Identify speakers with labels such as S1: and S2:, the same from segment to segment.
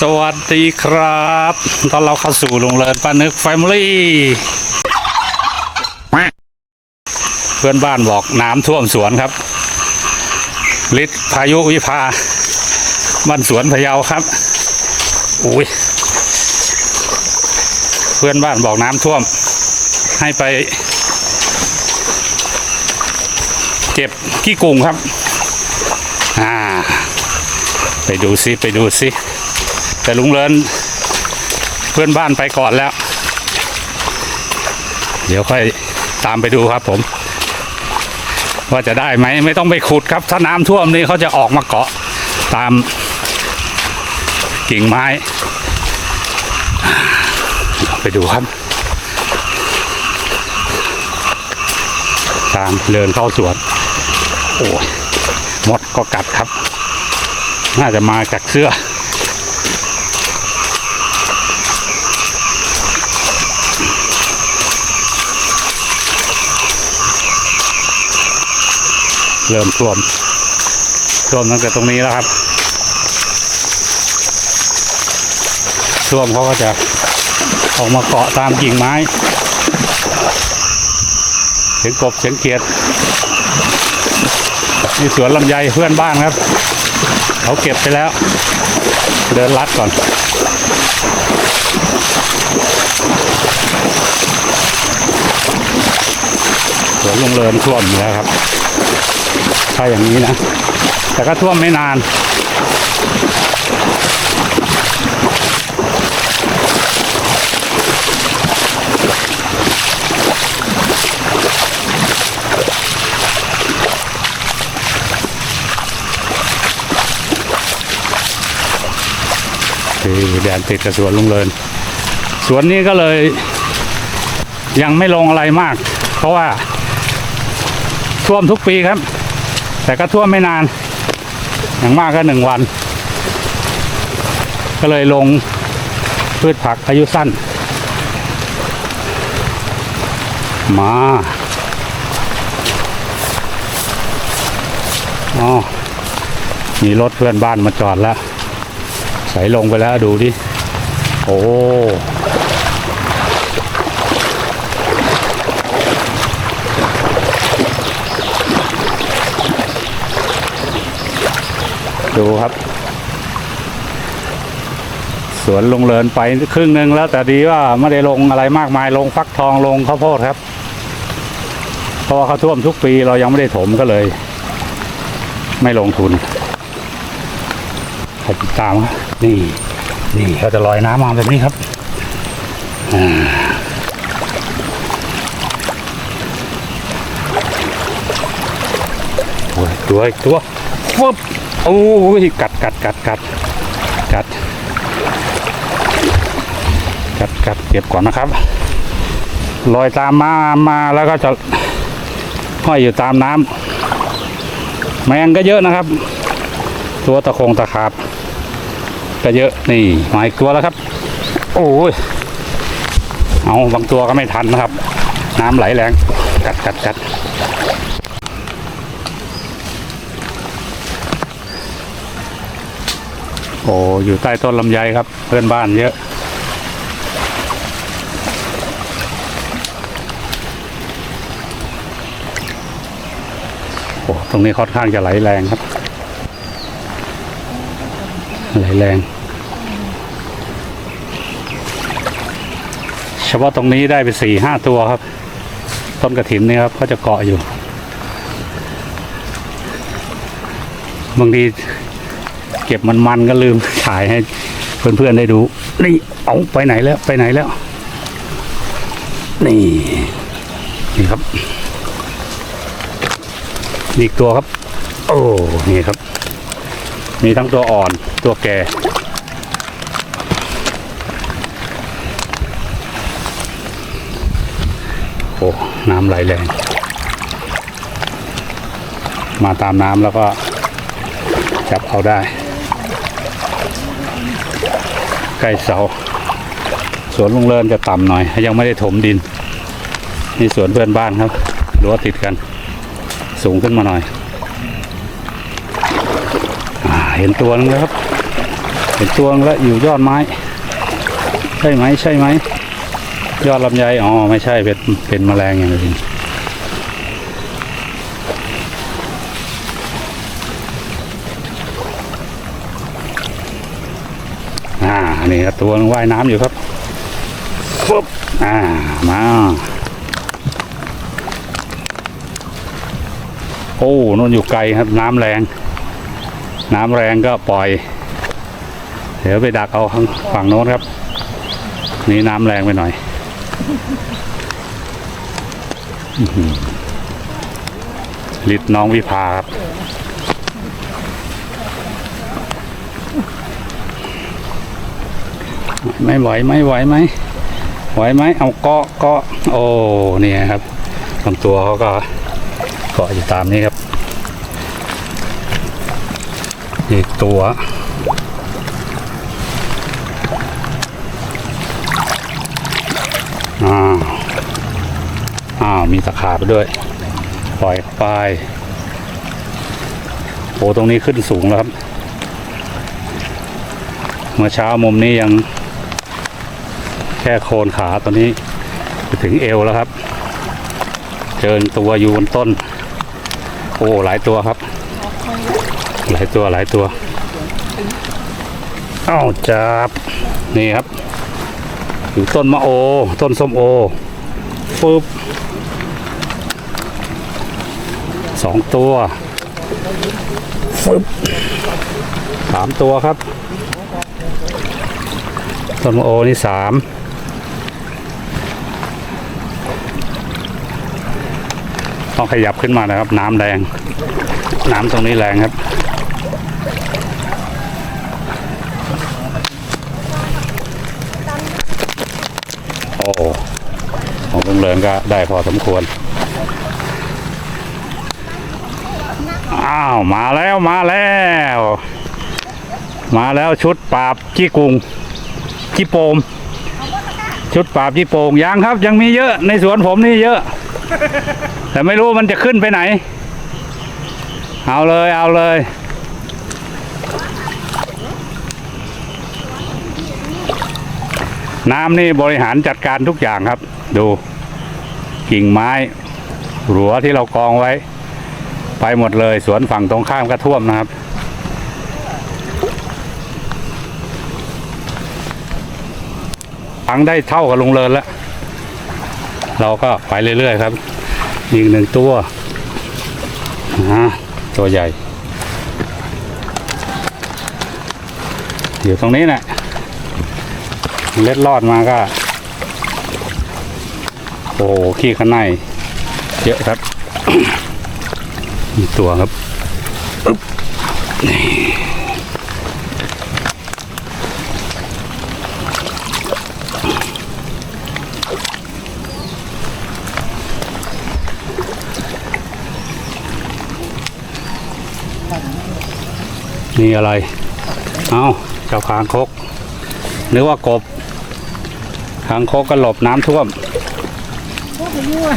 S1: สวัสดีครับตอนเราเข้าสู่โรงเรียนป้านึกแฟมิลี่ เพื่อนบ้านบอกน้ำท่วมสวนครับฤทธิ์พายุวิภาบ้านสวนพะเยาครับ อุ้ย เพื่อนบ้านบอกน้ำท่วม ให้ไป เก็บขี้กุ่งครับ อ่า ไปดูซิ ไปดูซิ แต่ลุงเลินเพื่อนบ้านไปก่อนแล้ว เดี๋ยวค่อยตามไปดูครับผม ว่าจะได้ไหมไม่ต้องไปขุดครับ ถ้าน้ำท่วมนี่เขาจะออกมาเกาะตามกิ่งไม้ ไปดูครับ ตามเดินเข้าสวน โอ้ยมดก็กัดครับ น่าจะมาจากเสื้อ เริ่มท่วมท่วมตั้งแต่ตรงนี้แล้วครับท่วมเขาก็จะออกมาเกาะตามกิ่งไม้เสียงกบเสียงเขียดนี่สวนลำไยเพื่อนบ้านครับ เขาเก็บไปแล้ว เดินลัดก่อน สวนลงเรินท่วมอยู่แล้วครับ ถ้าอย่างนี้นะ แต่ก็ท่วมไม่นาน คือแดนติดกับสวนลุงเลิน สวนนี้ก็เลยยังไม่ลงอะไรมาก เพราะว่าท่วมทุกปีครับ แต่ก็ท่วมไม่นาน อย่างมากก็หนึ่งวัน ก็เลยลงพืชผักอายุสั้น มาอ๋อมีรถเพื่อนบ้านมาจอดแล้ว ใส่ลงไปแล้วดูดิ โอ้ ดูครับ สวนลงเลินไปครึ่งหนึ่งแล้วแต่ดีว่าไม่ได้ลงอะไรมากมายลงฟักทองลงข้าวโพดครับ เพราะว่าเขาท่วมทุกปีเรายังไม่ได้ถมก็เลย ไม่ลงทุนใครติดตามครับนี่นี่เขาจะลอยน้ำมาแบบนี้ครับอ่าโอ้ตัวตัวฟึบ โอ้ยกัดกัดกัดกัดกัดกัดกัดเก็บก่อนนะครับลอยตามมามาแล้วก็จะห้อยอยู่ตามน้ำแมงก็เยอะนะครับ ตัวตะคงตะขาบก็เยอะนี่มาอีกตัวแล้วครับ โอ้ยเอาบางตัวก็ไม่ทันนะครับ น้ำไหลแรงกัดกัดกัด โอ้อยู่ใต้ต้นลำไยครับ เพื่อนบ้านเยอะ โอ้ตรงนี้ค่อนข้างจะไหลแรงครับ ไหลแรง เฉพาะตรงนี้ได้ไปสี่ห้าตัวครับ ต้นกระถินนี่ครับเขาจะเกาะอยู่บางที เก็บมันมันก็ลืมถ่ายให้เพื่อนๆได้ดู นี่เอาไปไหนแล้วไปไหนแล้ว นี่นี่ครับอีกตัวครับ โอ้นี่ครับ มีทั้งตัวอ่อนตัวแก่โอ้น้ำไหลแรง มาตามน้ำแล้วก็จับเอาได้ ใกล้เสา สวนลุงเลินจะต่ำหน่อย ยังไม่ได้ถมดิน นี่สวนเพื่อนบ้านครับรั้วติดกัน สูงขึ้นมาหน่อยอเห็นตัวนึงแล้วครับ เห็นตัวแล้วอยู่ยอดไม้ ใช่ไหมใช่ไหมยอดลำไยอ๋อไม่ใช่เป็นเป็นแมลงอย่างอื่น อ่านี่ครับตัวว่ายน้ำอยู่ครับปุ๊บอ่ามาโอ้นู่นอยู่ไกลครับน้ำแรง น้ำแรงก็ปล่อย เดี๋ยวไปดักเอาข้างฝั่งโน้นครับ นี่น้ำแรงไปหน่อยลิดน้องวิภาครับ ไม่ไหวไหมไหวไหมไหวไหมเอาเกาะเกาะโอ้เนี่ยครับลำตัวเขาก็เกาะอยู่ตามนี้ครับอีกตัวอ้าวอ้าวมีตะขาบไปด้วย ปล่อยไปโอ้ตรงนี้ขึ้นสูงแล้วครับ เมื่อเช้ามุมนี้ยัง ค่โคนขาตอนนี้ไปถึงเอวแล้วครับ เจอตัวอยู่บนต้น โอ้หลายตัวครับ หลายตัวหลายตัวเอ้าจับนี่ครับอยู่ต้นมะโอ ต้นส้มโอปึ๊บสองตัวฟึบสามตัวครับ ต้นมะโอนี่สาม ต้องขยับขึ้นมานะครับ น้ำแรง น้ำตรงนี้แรงครับ โอ้ของลุงเริงก็ได้พอสมควร อ้าว มาแล้วมาแล้ว มาแล้วชุดปราบจี้กุงจี้โปม ชุดปราบจี้โป่งยังครับ ยังมีเยอะในสวนผมนี่เยอะ แต่ไม่รู้มันจะขึ้นไปไหน เอาเลยเอาเลย น้ำนี่บริหารจัดการทุกอย่างครับ ดูกิ่งไม้หัวที่เรากองไว้ ไปหมดเลยสวนฝั่งตรงข้ามก็ท่วมนะครับฟังได้เท่ากับลุงเลินแล้ว เราก็ไปเรื่อยๆครับ อีกหนึ่งตัวอ่าตัวใหญ่ อยู่ตรงนี้แหละเล็ดลอดมาก็ โอ้ขี้ข้างใน เยอะครับ มีตัวครับปึ๊บนี่ นี่อะไร เอาเจ้าคางคกนึกว่ากบคางคกก็หลบน้ำท่วม
S2: พวกอยู่อะ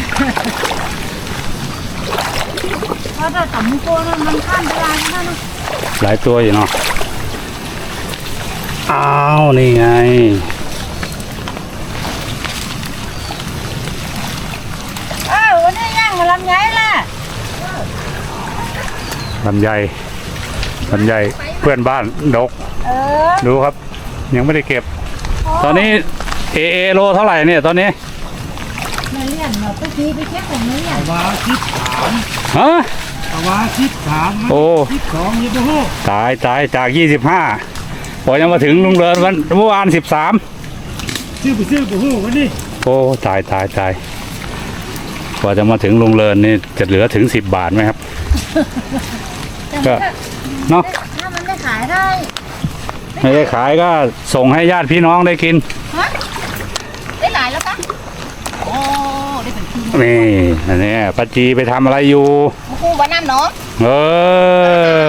S2: เพราะถ้าต่ำตัวนั้นมันข้ามเวลาที่นั่นนะ
S1: หลายตัวอยู่เนาะอ้าว นี่ไง
S2: เอ้าวันนี้ย่างมาลำไยล่ะ
S1: ลำไย ลำไยเพื่อนบ้านดก
S2: เออ
S1: ดูครับ ยังไม่ได้เก็บ ตอนนี้เอเอโลเท่าไหร่เนี่ยตอนนี้
S2: มาเลี้ยงเราไปทีไปเช็คของมาเลี้ยง
S3: วาสิบสาม
S1: ฮะ
S3: วาสิบสาม
S1: โอ้
S3: สิบสองยี่สิบหก
S1: ตายตายจากยี่สิบห้าพอยังมาถึงลุงเรินวันเมื่อวานสิบสาม
S3: ซื้อไปซื้อไปหูวันนี้
S1: โอ้ตายตายตายกว่าจะมาถึงลุงเรินนี่จะเหลือถึงสิบบาทไหมครับ ก็ เนาะ
S2: ถ้ามันได้ขายได้
S1: ไม่ได้ขายก็ส่งให้ญาติพี่น้องได้กิน
S2: ฮะได้หลายแล้วปะโอ้ได้เป็นที
S1: นี่อันนี้ป้าจีไปทำอะไรอยู่
S2: โอ้โหวันน้ำเนาะ
S1: เอ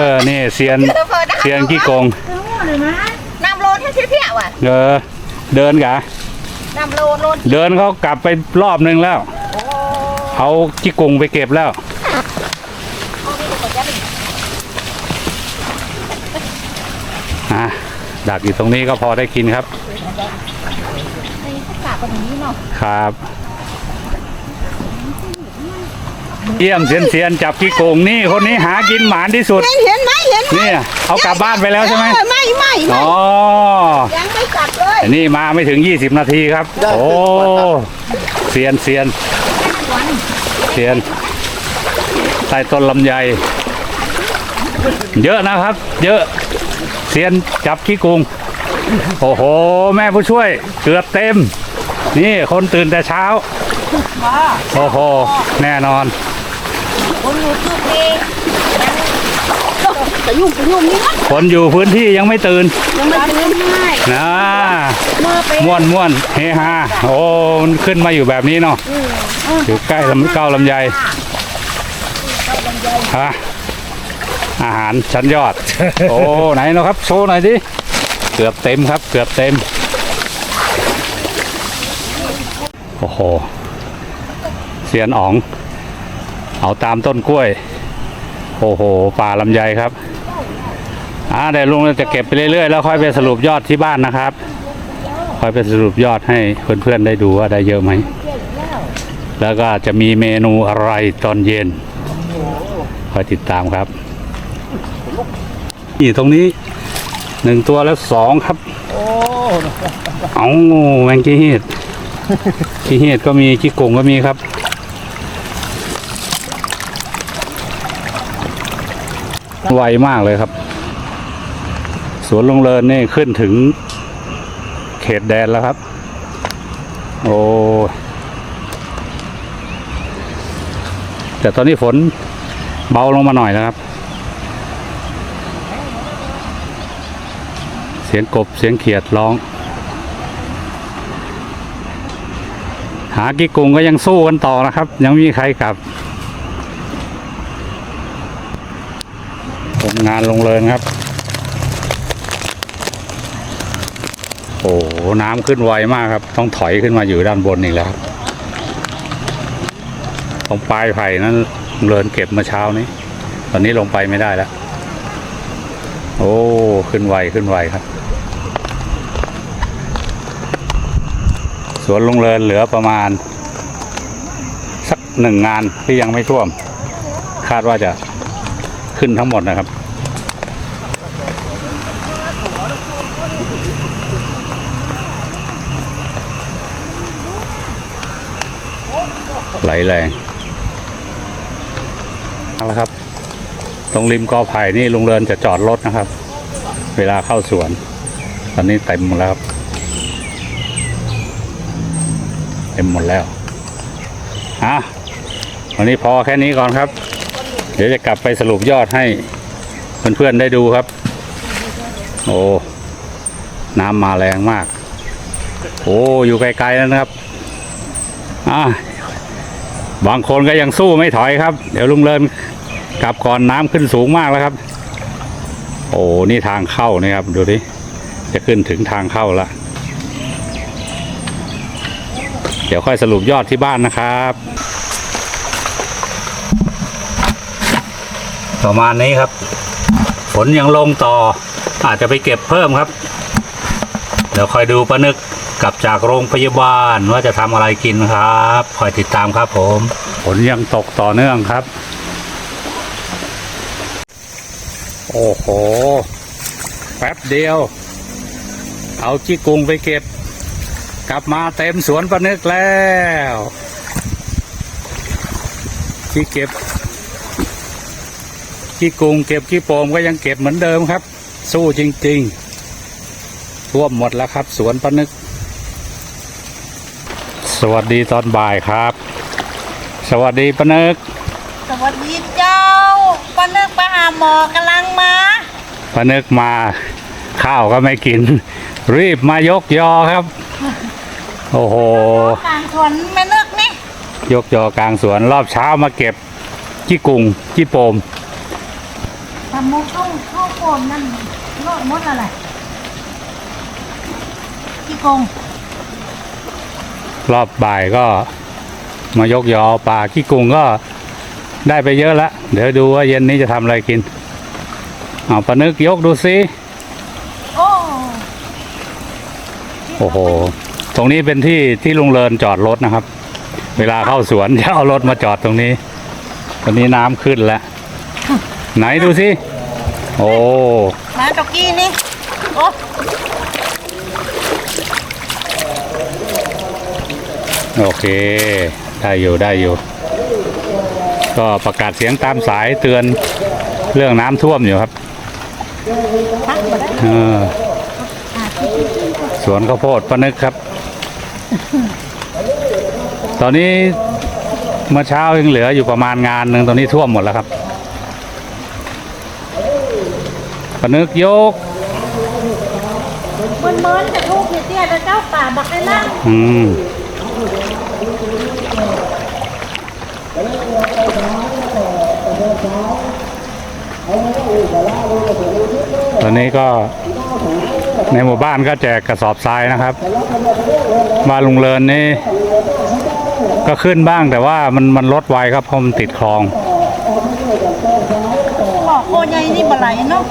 S1: อ นี่เซียน
S2: เจอเพอน้ำ
S1: เซียนขี้โกง
S2: เออเลยนะน้ำโลนให้เพี้ยวๆอะ
S1: เออ เดินกะ
S2: น้ำโลนโลน
S1: เดินเขากลับไปรอบนึงแล้ว
S2: โอ้
S1: เอาขี้โกงไปเก็บแล้ว
S2: เอาไปก่อนจะได้
S1: อะดักอยู่ตรงนี้ก็พอได้กินครับ
S2: ไอ้ข้าวสารแบบนี้เนาะ
S1: ครับเยี่ยมเซียนเซียนจับขี้โกงนี่คนนี้หากินหมานที่สุด
S2: เห็นไหมเห็นไหม
S1: เนี่ยเอากลับบ้านไปแล้วใช่ไหม
S2: เออไม่ไม่ไม่
S1: อ๋อ
S2: ยังไม่กลับเลย
S1: อันนี้มาไม่ถึง 20 นาทีครับ โอ้เซียนเซียนเซียนใต้ต้นลำไยเยอะนะครับ เยอะเซียนจับขี้โกงโอ้โห แม่ผู้ช่วย เกือบเต็ม นี่คนตื่นแต่เช้า โอ้โห แน่นอน
S2: คนอยู่คือเพลงจะยุ่งจะยุ่งนี่นะ
S1: คนอยู่พื้นที่ยังไม่ตื่น
S2: ยังไม่ตื่นให้
S1: นะ
S2: เมื่อไป
S1: ม่วนม่วนเฮฮาโอ้มันขึ้นมาอยู่แบบนี้เนาะอยู่ใกล้ลำเก้าลำไยฮะ อาหารชั้นยอด โอ้ ไหนเนาะครับ โชว์หน่อยดิ เกือบเต็มครับ เกือบเต็ม โอ้โห เสียนอ๋อง เอาตามต้นกล้วย โอ้โห ป่าลำไยครับอ่าเดี๋ยวลุงจะเก็บไปเรื่อยๆ แล้วค่อยไปสรุปยอดที่บ้านนะครับ ค่อยไปสรุปยอดให้เพื่อนๆได้ดูว่าได้เยอะไหม แล้วก็จะมีเมนูอะไรตอนเย็นคอยติดตามครับ นี่ตรงนี้หนึ่งตัวแล้วสองครับเอาแมงกี้เห็ดกี้เห็ดก็มีกี้กงก็มีครับ ไวมากเลยครับ สวนลุงเลินนี่ขึ้นถึงเขตแดนแล้วครับ โอ้แต่ตอนนี้ฝนเบาลงมาหน่อยแล้วครับ เสียงกบเสียงเขียดร้อง หากิกุงก็ยังสู้กันต่อนะครับ ยังมีใครกลับผลงานลงเรินครับ โอ้โหน้ำขึ้นไวมากครับ ต้องถอยขึ้นมาอยู่ด้านบนอีกแล้วครับตรงปลายไผ่นั้นเรินเก็บมื่อเช้านี้ ตอนนี้ลงไปไม่ได้แล้ว โอ้ ขึ้นไวขึ้นไวครับ วนลุงเรินเหลือประมาณ สักหนึ่งงานที่ยังไม่ท่วม คาดว่าจะขึ้นทั้งหมดนะครับ ไหลแรงเอาละครับ ตรงริมกอไผ่นี่ลุงเรินจะจอดรถนะครับ เวลาเข้าสวน ตอนนี้เต็มหมดแล้วครับเต็มหมดแล้วอะวันนี้พอแค่นี้ก่อนครับ เดี๋ยวจะกลับไปสรุปยอดให้เพื่อนๆได้ดูครับ โอ้น้ำมาแรงมาก โอ้อยู่ไกลๆแล้วนะครับอะบางคนก็ยังสู้ไม่ถอยครับ เดี๋ยวลุงเลินกลับก่อนน้ำขึ้นสูงมากแล้วครับ โอ้นี่ทางเข้านี่ครับดูดิจะขึ้นถึงทางเข้าละ เดี๋ยวค่อยสรุปยอดที่บ้านนะครับ ประมาณนี้ครับ ฝนยังลงต่อ อาจจะไปเก็บเพิ่มครับ เดี๋ยวคอยดูปะนึกกลับจากโรงพยาบาลว่าจะทำอะไรกินครับคอยติดตามครับผม ฝนยังตกต่อเนื่องครับ โอ้โห แป๊บเดียว เอาจิกุงไปเก็บ กลับมาเต็มสวนปะนึกแล้วที่เก็บขี้กุงเก็บขี้โปมก็ยังเก็บเหมือนเดิมครับ สู้จริง ๆ ท่วมหมดแล้วครับ สวนปะนึก สวัสดีตอนบ่ายครับ สวัสดีปะนึก
S2: สวัสดีเจ้าป้าเลิกไปหาหมอกำลังมา
S1: ปะนึกมา ข้าวก็ไม่กิน รีบมายกยอครับ โอ้โห
S2: กลางสวนแม่เลิกนี่
S1: ยกยอกลางสวนรอบเช้ามาเก็บขี้กุงขี้โปม
S2: ทำมุกต้องเข้าโกนนั่นโลดมดอะไรพี่กง
S1: รอบบ่ายก็มายกยอปลาขี้กุงก็ได้ไปเยอะแล้วเดี๋ยวดูว่าเย็นนี้จะทำอะไรกินเอาปะนึกยกดูสิ
S2: โอ้
S1: โอ้โห ตรงนี้เป็นที่ที่ลุงเลินจอดรถนะครับ เวลาเข้าสวนจะเอารถมาจอดตรงนี้ ตอนนี้น้ำขึ้นแล้วไหนดูสิโอ้
S2: มาจอกกี้นี่ โอ้
S1: โอเค ได้อยู่ได้อยู่ ก็ประกาศเสียงตามสายเตือนเรื่องน้ำท่วมอยู่ครับ
S2: พักมาได้
S1: เออสวนข้าวโพดปนึกครับ ตอนนี้เมื่อเช้ายังเหลืออยู่ประมาณงานหนึ่งตอนนี้ท่วมหมดแล้วครับปนึกยก
S2: มันเมินจะทุกข์เตี้ยแล้วเจ้าป่าบักให้นั่ง
S1: อืม ตอนนี้ก็ในหมู่บ้านก็แจกกระสอบทรายนะครับบ้านลุงเลินนี่ก็ขึ้นบ้างแต่ว่ามันมันลดไวครับเพราะมันติดคลอง
S2: บอกโคใหญ่นี่บ่ไหลเนาะ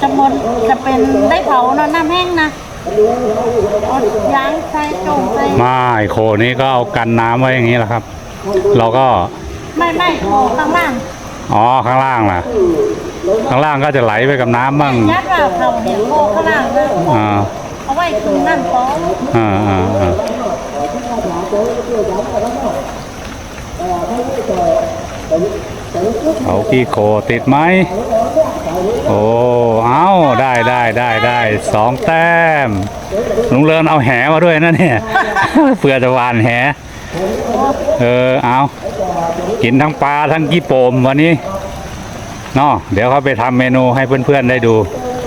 S2: จะมนจะเป็นได้เผาเนาะน้ำแห้งนะเอายางใส่จงใส่
S1: ไม่โคนี้ก็เอากันน้ำไว้อย่างนี้แหละครับ เราก็
S2: ไม่ไม่โคข้างล่าง
S1: อ๋อข้างล่างล่ะ ข้างล่างก็จะไหลไปกับน้ำบ้าง
S2: ยัดว่าเขาเนี่ยโคข้างล่างเลยโค
S1: อ่า
S2: เอาไว้คืนนั่นป้อง
S1: อ่าอ่าอ่าเอาพี่โคติดไหม โอ้ เอาได้ได้ได้ได้สองแต้ม ลุงเลินเอาแหมาด้วยนะเนี่ยเพื่อจะหวานแห เออ เอา กินทั้งปลาทั้งกี้โปมวันนี้เนาะเดี๋ยวเขาไปทำเมนูให้เพื่อนๆได้ดู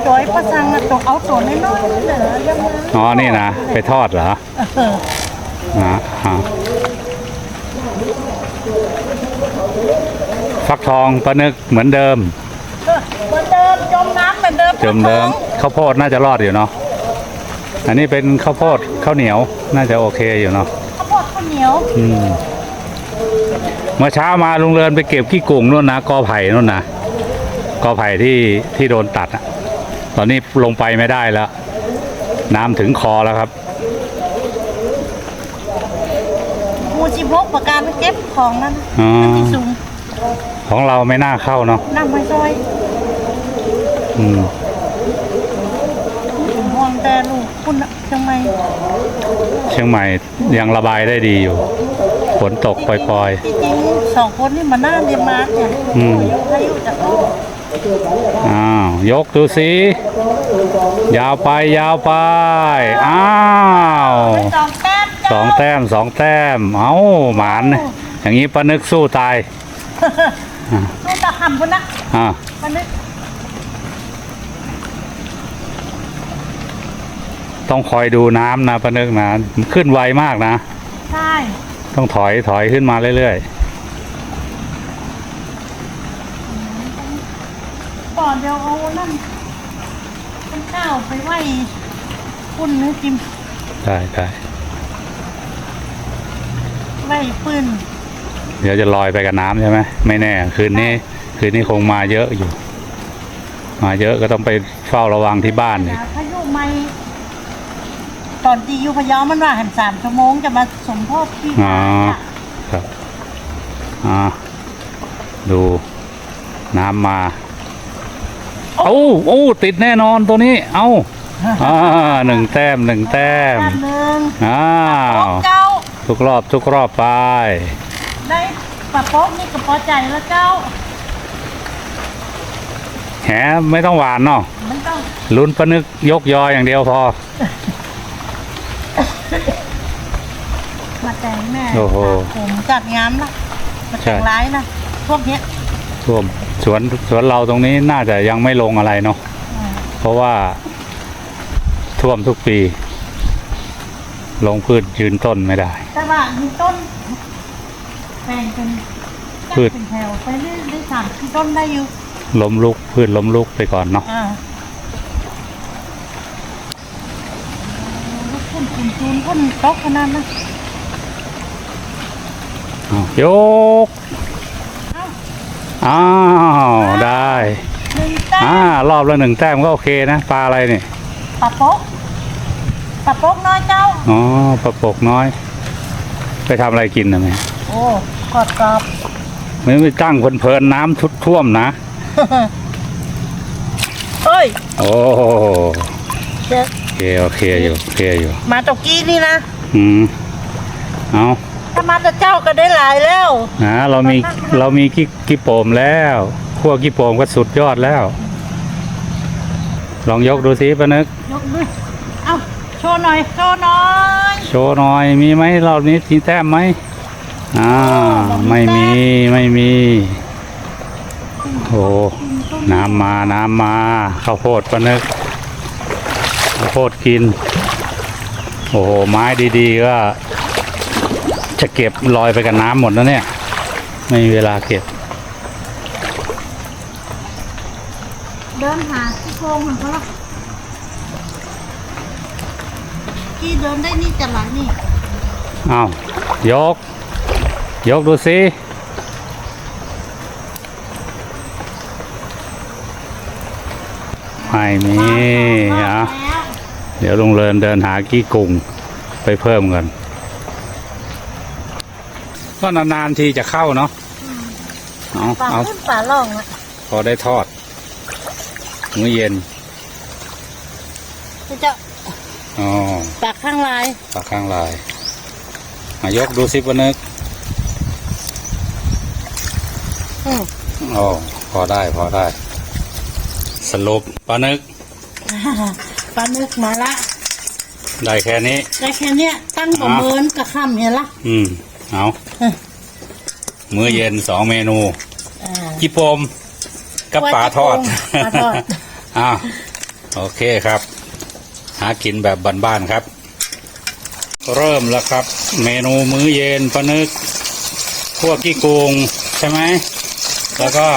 S2: โดยประสังอะต้องเอาตัวน้อยๆเหลือยังมือ
S1: อ๋อนี่นะไปทอดเหรอ
S2: เออ
S1: อ่าอ่าฟักทองปลานึกเหมือนเดิม
S2: เหมือนเดิมจมน้ำเหมือนเดิม
S1: เดิมเดิมข้าวโพดน่าจะรอดอยู่เนาะอันนี้เป็นข้าวโพดข้าวเหนียวน่าจะโอเคอยู่เนาะ
S2: ข้าวโพดข้าวเหนียว
S1: อืม เมื่อเช้ามาลุงเรือนไปเก็บขี้กุ่งนู่นนะกอไผ่นู่นนะกอไผ่ที่ที่โดนตัดอะตอนนี้ลงไปไม่ได้แล้ว น้ำถึงคอแล้วครับ
S2: หมูจิบกประการเก็บของนั้น
S1: อ๋อ
S2: น้ำที่สูง
S1: ของเราไม่น่าเข้าเนาะ
S2: น้ำไม่ซอย
S1: อืม
S2: ห่วงแต่ลูกคุณน่ะจังไม
S1: เชียงใหม่ยังระบายได้ดีอยู่ ฝนตกปล่อย
S2: ที่จริงสองคนนี่มาหน้าเรียนมาเนี่ย
S1: อืม
S2: อายุจะ
S1: ๆอ้าว ยกดูสิ ยาวไปยาวไป อ้าว
S2: สองแต้ม
S1: สองแต้มสองแต้ม เอ้า หมาน อย่างนี้ปานึกสู้ตาย
S2: ลูกตะหำคนนะ
S1: อ่า
S2: มันนึก
S1: ต้องคอยดูน้ำนะปานึกนะ ขึ้นไวมากนะ
S2: ใช่
S1: ต้องถอยถอยขึ้นมาเรื่อย
S2: ก่อนเดี๋ยวเอานั่นต้นข้าวไปไหว้คุณนึกจิม
S1: ๆได้ได้
S2: ไหว้ปืน
S1: เดี๋ยวจะลอยไปกับน้ำใช่ไหมไม่แน่ คืนนี้ คืนนี้คงมาเยอะอยู่ มาเยอะก็ต้องไปเฝ้าระวังที่บ้านอีก
S2: พายุไม่ ตอนที่อยู่พะเยามันว่าแหมสามชั่วโมงจะมาสมทบที่
S1: อ๋อครับอ่าดูน้ำมา เอาโอ้ติดแน่นอนตัวนี้ เอาอ่าหนึ่งแต้มหนึ่งแต้ม
S2: แต้มหนึ่ง
S1: อ้าว
S2: เจ้า
S1: ทุกรอบทุกรอบไป
S2: ได้ปะโป๊กนี่ก็พอใจแล้วเจ้า
S1: แหไม่ต้องหวานเนาะ
S2: มันต้อง
S1: ลุ้นปะนึกยกยออย่างเดียวพอ
S2: มา แต่งแม่
S1: โอ้โห
S2: ผมจัดงามละมา
S1: ใช่
S2: แต่งร้ายนะพวกเนี้ย
S1: ท่วมสวนสวนเราตรงนี้น่าจะยังไม่ลงอะไรเนาะ
S2: อ่า
S1: เพราะว่า ท่วมทุกปี ลงพืชยืนต้นไม่ได้
S2: แต่ว่ามีต้นแบ่งเป็น
S1: พืช
S2: เป็นแถวไปเรื่อยได้สามที่ต้นได้อยู่
S1: ล้มลุกพืชล้มลุกไปก่อนเนาะ
S2: อ่าลูกคุณคุณจูนคุณตกขนาดนั้น
S1: อ้าว ยก
S2: เอ้า
S1: อ้าว ได้
S2: หนึ่งแต้
S1: อ่า มรอบละหนึ่งแต้มก็โอเคนะ ปลาอะไรนี่
S2: ปะโป๊กปลาโป๊กน้อยเจ้า
S1: อ๋อประปกน้อย ไปทำอะไรกินนะแม่
S2: โอ้กอดกรอบ
S1: ไม่ไปตั้งเพลินๆน้ำทุดท่วมนะ
S2: เอ้ย
S1: โอ้
S2: เดี๋ยว
S1: โอเคโอเคอยู่โอเคอยู่
S2: มาตะกี้นี่นะ
S1: อืม เอา
S2: ถ้ามาตะเจ้าก็ได้หลายแล้ว
S1: นะเรามีเรามีกี้กี้โปมแล้วขั้วกี้โปมก็สุดยอดแล้ว ลองยกดูสิปะนึก
S2: ยกด้วยเอ้าโชว์หน่อยโชว์หน่อย
S1: โชว์หน่อยมีไหมรอบนี้มีแต้มไหมอ่าไม่มีไม่มีโอ้น้ำมาน้ำมาข้าวโพดปะนึกข้าวโพดกิน โอ้โหไม้ดีๆก็ จะเก็บลอยไปกับน้ำหมดแล้วเนี่ย ไม่มีเวลาเก็บ
S2: เดินหาที่โกงเหมือนเขาละที่เดินได้นี่จะไหลนี่
S1: อ้าวยก ยกดูสิไม่มี
S2: มา
S1: อะ
S2: แล้ว
S1: เดี๋ยวลุงเลินเดินหากี้กุงไปเพิ่มกัน ก็นานๆทีจะเข้าเนาะเอา
S2: ป่า
S1: เอา
S2: ขึ้นป่าล่องอะ
S1: พอได้ทอดมื้อเย็น
S2: จะ
S1: อ๋อ
S2: ปากข้างลาย
S1: ปากข้างลายมายกดูสิปะนึก
S2: อืม
S1: อ๋อพอได้พอได้ สรุปปานึก
S2: ปลานึกมาละ
S1: ได้แค่นี้
S2: ได้แค่เนี้ยตั้งประเมินกับข้ามเห็นละ
S1: อืม เอา
S2: เอ้ย
S1: มื้อเย็นสองเมนู
S2: อ่า
S1: จิโปมกับปลาทอด
S2: ปลาทอด
S1: อ้าวโอเคครับ หากินแบบบ้านๆครับ เริ่มแล้วครับ เมนูมื้อเย็นปานึกพวกกี้กุงใช่ไหม แล้วก็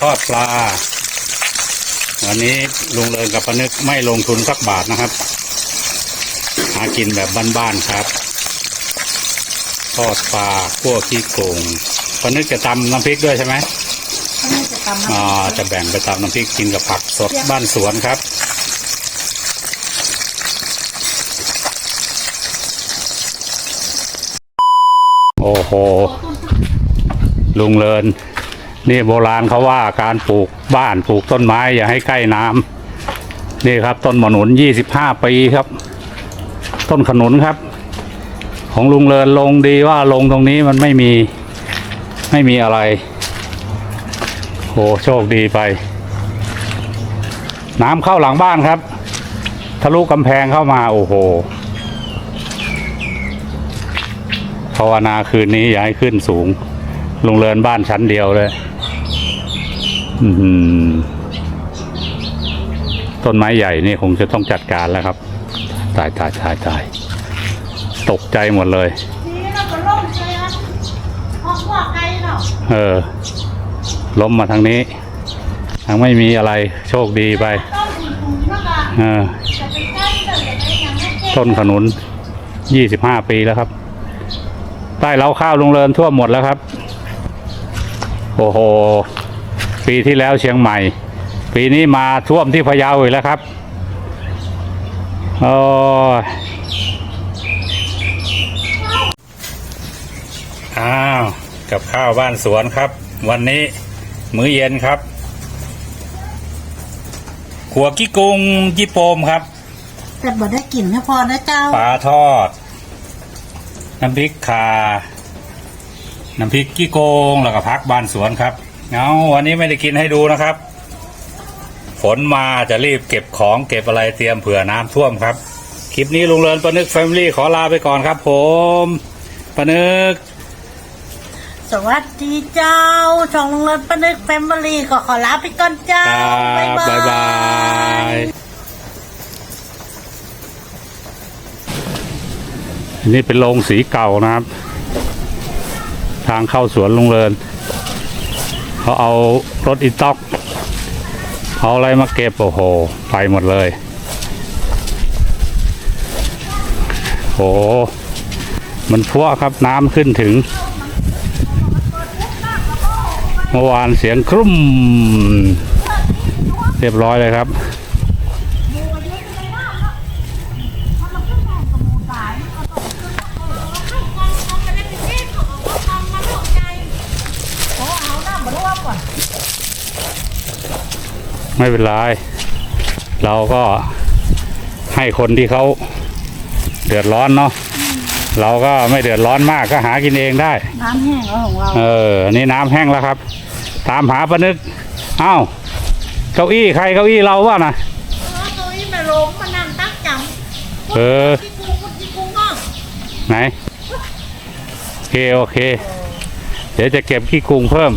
S1: ทอดปลา วันนี้ลุงเลินกับปานึกไม่ลงทุนสักบาทนะครับ หากินแบบบ้านๆครับท อดปลาคั่วขี้โกงปานึกจะตำน้ำพริกด้วยใช่ไหม
S2: อันนี้จะตำน้ำ
S1: อ่าจะแบ่งไปตำน้ำพริกกินกับผักสดบ้านสวนครับโอ้โห ลุงเลิน นี่โบราณเขาว่าการปลูกบ้านปลูกต้นไม้อย่าให้ใกล้น้ำนี่ครับ ต้นมะหนุนยี่สิบห้าปีครับ ต้นขนุนครับ ของลุงเลินลงดีว่าลงตรงนี้มันไม่มีไม่มีอะไร โหโชคดีไป น้ำเข้าหลังบ้านครับ ทะลุกำแพงเข้ามา โอ้โหภาวนาคืนนี้อย่าให้ขึ้นสูง ลุงเรินบ้านชั้นเดียวเลยต้นไม้ใหญ่นี่คงจะต้องจัดการแล้วครับ ตายตายตายตาย ตกใจหมดเลย
S2: นี่เราก็ล่มเลยอะเพราะว่าไกลเนาะ
S1: เออ ล้มมาทางนี้ ทางไม่มีอะไรโชคดีไป
S2: ต้องถุงๆแล้วก็
S1: เออ
S2: จะเป็นใกล้แต่จะเป็นอย่างนั้นเอง
S1: ต้นขนุนยี่สิบห้าปีแล้วครับ ใต้เล้าข้าวลุงเรินท่วมหมดแล้วครับ โอ้โห ปีที่แล้วเชียงใหม่ ปีนี้มาท่วมที่พะเยาอีกแล้วครับ โอ้ อ้าวกับข้าวบ้านสวนครับ วันนี้มื้อเย็นครับขัวกี้กุงยี่โปมครับ
S2: แต่บ่ได้กลิ่นให้พอนะเจ้า
S1: ปลาทอด น้ำพริกคาน้ำพริกกี้โกงแล้วก็พักบานสวนครับเอาวันนี้ไม่ได้กินให้ดูนะครับ ฝนมาจะรีบเก็บของเก็บอะไรเตรียมเผื่อน้ำท่วมครับ คลิปนี้ลุงเรินปนึกแฟมิลี่ขอลาไปก่อนครับผมปนึก
S2: สวัสดีเจ้า ช่องลงรถปนึกแฟมิลี่ก็ขอลาไปก่อนเจ้า
S1: ครับบ๊ายบายอันนี้เป็นโรงสีเก่านะครับ ทางเข้าสวนลุงเรินเขาเอารถอีต็อก เอาอะไรมาเก็บโอ้โห ไปหมดเลยโหมันทั่วครับน้ำขึ้นถึง เมื่อวานเสียงครุ่ม เรียบร้อยเลยครับ ไม่เป็นไร เราก็ให้คนที่เขาเดือดร้อนเนาะเราก็ไม่เดือดร้อนมากก็หากินเองได้
S2: น้ำแห้งแล้วของเรา
S1: เออ นี่น้ำแห้งแล้วครับ ตามหาปลานึกเอ้าเก้าอี้ใครเก้าอี้เราวะนะ
S2: เออตัวนี้มาลงมานั่งตักจำ
S1: เออ
S2: ที่กุ้งที่กุ้งเนาะ
S1: ไหนโอเคโอเค เดี๋ยวจะเก็บขี้กรุงเพิ่ม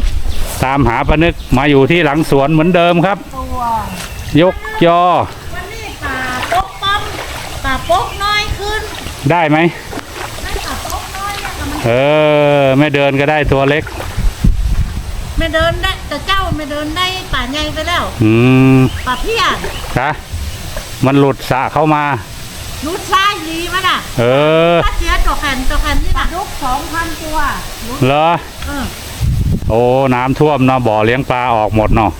S1: ตามหาปลานึกมาอยู่ที่หลังสวนเหมือนเดิมครับ
S2: ตัวย
S1: กยอ
S2: วันนี้ป่าปกปั๊มป่าปกน้อยขึ้น
S1: ได้ไหม
S2: นั่นป่าปกน้อยเนี่ยแต่มัน
S1: เออไม่เดินก็ได้ตัวเล็ก
S2: ไม่เดินได้แต่เจ้าไม่เดินได้ป่าใหญ่ไปแล้ว
S1: อืม
S2: ป่าเพี้ยน
S1: นะมันหลุดสระเข้ามา
S2: นุชซ้ายดีมั้ยน่ะ
S1: เออ
S2: ถ้าเสียตัวแขนตัวแขนนี่น่ะลูกสองพันตัวนุช
S1: เหรอ
S2: เออ
S1: โอ้ น้ำท่วมเนาะบ่อเลี้ยงปลาออกหมดเนาะ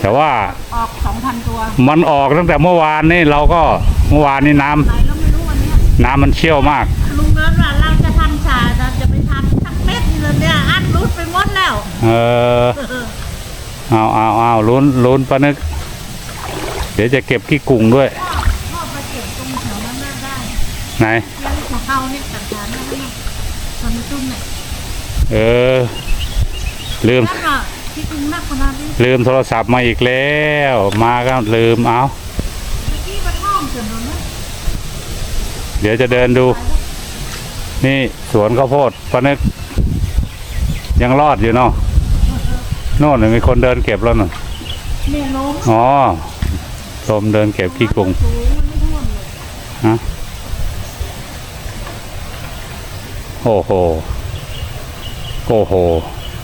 S1: แต่ว่า
S2: ออกสองพันตัว
S1: มันออกตั้งแต่เมื่อวานนี่เราก็เมื่อวานนี่น้ำ
S2: ไหนแล้วไม่รู้วันเนี้ย
S1: น้ำมันเชี่ยวมาก
S2: ลุงเงินว่า
S1: เออเอาเอาเอาลุ้นลุ้นปะนึก เดี๋ยวจะเก็บขี้กุ่งด้วย
S2: พ่อพ่อไปเก็บตรงแถวนั้นน่ะได้
S1: ไหน
S2: ยังของเขาเนี่ยต่างๆนั่นน่ะตอนนี้ตุ้มเนี่ย
S1: เออ ลืม
S2: นั่นน่ะที่ตุ้มนักขนาดนี้
S1: ลืมโทรศัพท์มาอีกแล้ว มาก็ลืมเอา
S2: เมื่อกี้มันห้อมจนโดนนะ
S1: เดี๋ยวจะเดินดู นี่สวนข้าวโพดปะนึก ยังรอดอยู่เนาะโน่นมีคนเดินเก็บแล้วน่ะ
S2: เมียล้ม
S1: อ๋อชมเดินเก็บขี้กุ่ง
S2: สูงมันไม่ท่วมเลย
S1: ฮะโอ้โหโอ้โห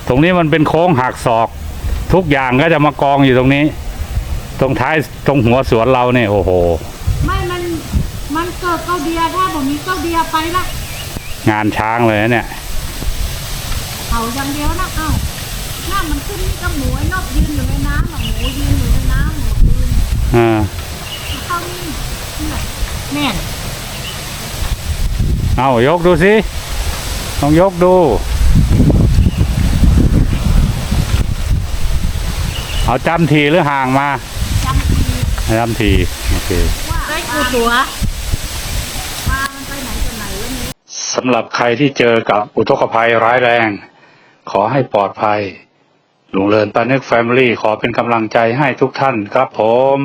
S1: ตรงนี้มันเป็นโค้งหักศอก ทุกอย่างก็จะมากองอยู่ตรงนี้ ตรงท้ายตรงหัวสวนเราเนี่ยโอ้โห
S2: ไม่มันมันเกิดเก้าเดียถ้าผมมีเก้าเดียไปละ
S1: งานช้างเลยนะเนี่ย
S2: เผาอย่างเดียวนะเอ้าหน้ามันขึ้นนี่ก็หมูไอ้นอกยืนอยู่ในน้ำอะหมูยืนอยู่ในน้ำหมูยืน
S1: อ่า
S2: เข้านี่เนี่ยแม่น
S1: เอายกดูสิต้องยกดู เอาจำทีหรือห่างมา
S2: จำที
S1: จำทีโอเค
S2: ว่าได้กูตัวปลามันไปไหนจะไหนวะเนี่ย
S1: สำหรับใครที่เจอกับอุทกภัยร้ายแรง ขอให้ปลอดภัยลุงเลินปานึกแฟมิลี่ขอเป็นกำลังใจให้ทุกท่านครับผม